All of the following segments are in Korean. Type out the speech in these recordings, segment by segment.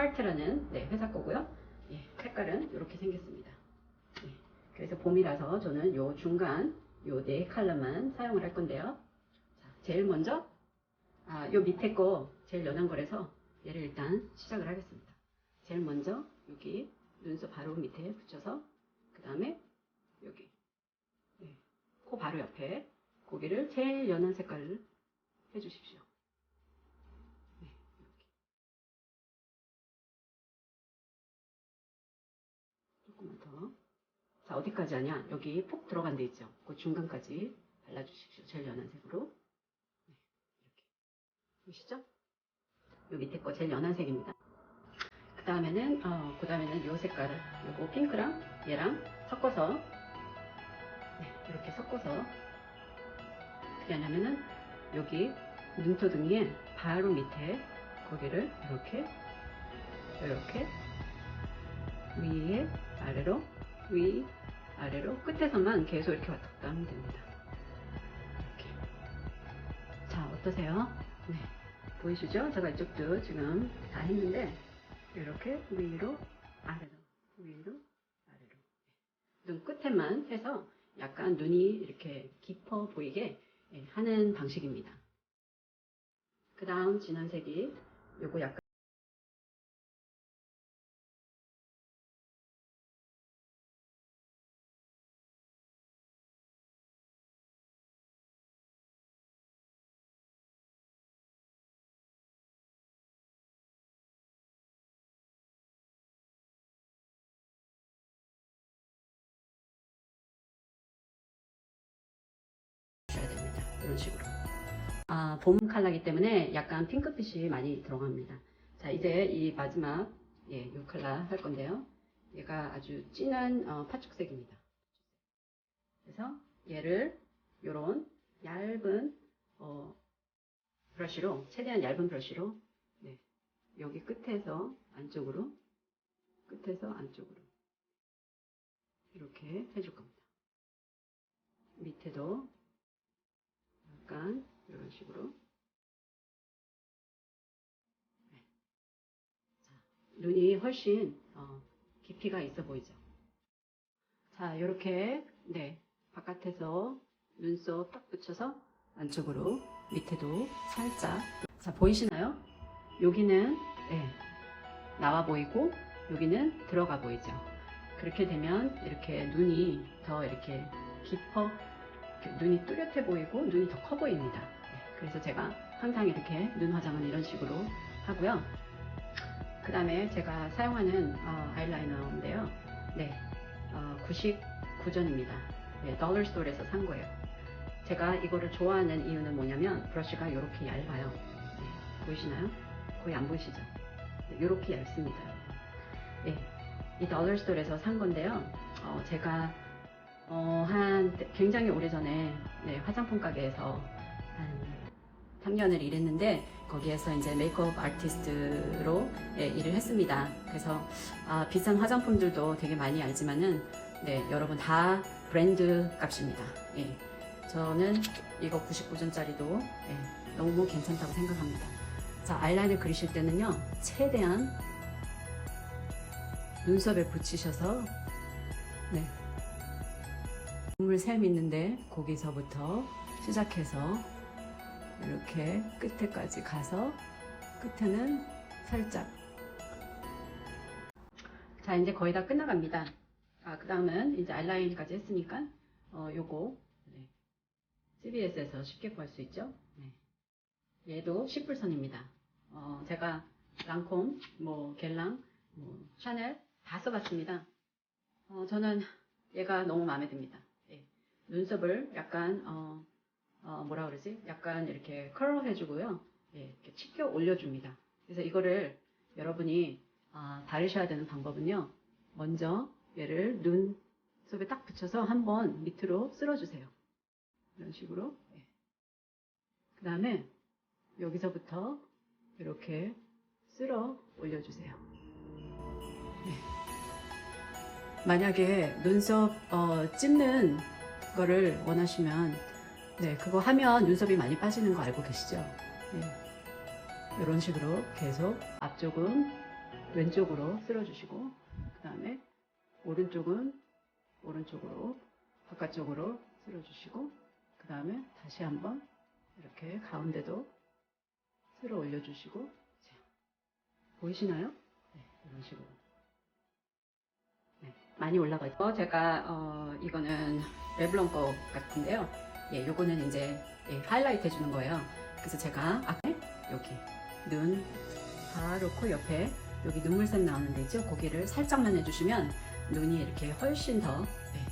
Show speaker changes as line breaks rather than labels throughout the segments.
타르트라는 네, 회사 거고요. 예, 색깔은 이렇게 생겼습니다. 예, 그래서 봄이라서 저는 요 중간 요 네 컬러만 사용을 할 건데요. 자, 제일 먼저 아, 요 밑에 거 제일 연한 거라서 얘를 일단 시작을 하겠습니다. 제일 먼저 여기 눈썹 바로 밑에 붙여서 그 다음에 여기 네, 코 바로 옆에 고기를 제일 연한 색깔을 해주십시오. 네, 이렇게. 조금만 더. 자, 어디까지 하냐? 여기 푹 들어간 데 있죠? 그 중간까지 발라주십시오. 제일 연한 색으로. 네, 이렇게. 보시죠? 요 밑에 거 제일 연한 색입니다. 그 다음에는, 어, 그 다음에는 요 색깔을, 요거 핑크랑 얘랑 섞어서, 네, 이렇게 섞어서, 어떻게 하냐면은, 여기 눈토등이에 바로 밑에 거기를 이렇게, 이렇게, 위에, 아래로, 위, 아래로, 끝에서만 계속 이렇게 왔다 갔다 하면 됩니다. 이렇게. 자, 어떠세요? 네. 보이시죠? 제가 이쪽도 지금 다 했는데, 이렇게 위로, 아래로, 위로, 아래로. 눈 끝에만 해서 약간 눈이 이렇게 깊어 보이게 예, 하는 방식입니다. 그 다음 진한 색이 요거 약간 이런 식으로. 아, 봄 컬러이기 때문에 약간 핑크빛이 많이 들어갑니다. 자, 이제 이 마지막, 예, 이 컬러 할 건데요. 얘가 아주 진한 어, 파축색입니다. 그래서 얘를 요런 얇은 어, 브러쉬로, 최대한 얇은 브러쉬로, 네, 여기 끝에서 안쪽으로, 끝에서 안쪽으로 이렇게 해줄 겁니다. 밑에도 약간 이런 식으로 네. 자, 눈이 훨씬 어, 깊이가 있어 보이죠. 자, 이렇게 네 바깥에서 눈썹 딱 붙여서 안쪽으로 밑에도 살짝 자 보이시나요? 여기는 네, 나와 보이고 여기는 들어가 보이죠. 그렇게 되면 이렇게 눈이 더 이렇게 깊어 눈이 뚜렷해 보이고 눈이 더 커 보입니다. 네, 그래서 제가 항상 이렇게 눈 화장은 이런 식으로 하고요. 그 다음에 제가 사용하는 어, 아이라이너인데요. 네, 어, 99전입니다. 네, store에서 산 거예요. 제가 이거를 좋아하는 이유는 뭐냐면 브러쉬가 이렇게 얇아요. 네, 보이시나요? 거의 안 보이시죠? 네, 이렇게 얇습니다. 네, 이 store에서 산 건데요. 어, 제가 어, 한 굉장히 오래전에 네, 화장품 가게에서 한 3년을 일했는데 거기에서 이제 메이크업 아티스트로 예, 일을 했습니다. 그래서 아, 비싼 화장품들도 되게 많이 알지만은 네, 여러분 다 브랜드 값입니다. 예, 저는 이거 99전짜리도 예, 너무 괜찮다고 생각합니다. 자, 아이라인을 그리실 때는요, 최대한 눈썹에 붙이셔서 네, 눈물 샘 있는데 거기서부터 시작해서 이렇게 끝에까지 가서 끝에는 살짝 자 이제 거의 다 끝나갑니다 아, 그 다음은 이제 아이라인까지 했으니까 어, 요거 네. CVS에서 쉽게 구할 수 있죠 네. 얘도 10불선입니다 어, 제가 랑콤, 뭐 겔랑, 뭐 샤넬 다 써봤습니다 어, 저는 얘가 너무 마음에 듭니다 예. 눈썹을 약간 어, 어, 뭐라 그러지? 약간 이렇게 컬러 해주고요. 예, 이렇게 치켜 올려줍니다. 그래서 이거를 여러분이 아, 바르셔야 되는 방법은요. 먼저 얘를 눈썹에 딱 붙여서 한번 밑으로 쓸어주세요. 이런 식으로. 예. 그 다음에 여기서부터 이렇게 쓸어 올려주세요. 예. 만약에 눈썹 어, 찝는 거를 원하시면 네, 그거 하면 눈썹이 많이 빠지는 거 알고 계시죠? 네. 이런 식으로 계속 앞쪽은 왼쪽으로 쓸어주시고 그 다음에 오른쪽은 오른쪽으로 바깥쪽으로 쓸어주시고 그 다음에 다시 한번 이렇게 가운데도 쓸어 올려주시고 자, 보이시나요? 네, 이런 식으로 네, 많이 올라가 있고 제가 어, 이거는 레블론 거 같은데요. 예, 요거는 이제 예, 하이라이트 해주는 거예요. 그래서 제가 앞에 여기 눈 바로 코 옆에 여기 눈물샘 나오는 데 있죠? 고기를 살짝만 해주시면 눈이 이렇게 훨씬 더 네,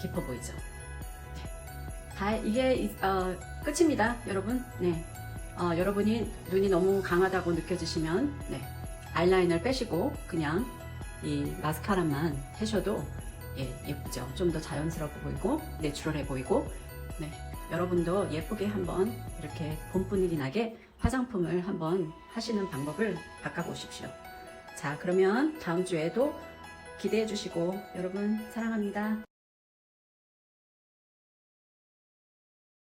깊어 보이죠? 네. 다 이게 어, 끝입니다, 여러분. 네. 어, 여러분이 눈이 너무 강하다고 느껴지시면 네, 아이라인을 빼시고 그냥 이 마스카라만 해셔도 예, 예쁘죠. 좀 더 자연스러워 보이고 내추럴해 보이고 네, 여러분도 예쁘게 한번 이렇게 봄 분위기 나게 화장품을 한번 하시는 방법을 바꿔보십시오. 자, 그러면 다음 주에도 기대해 주시고 여러분 사랑합니다.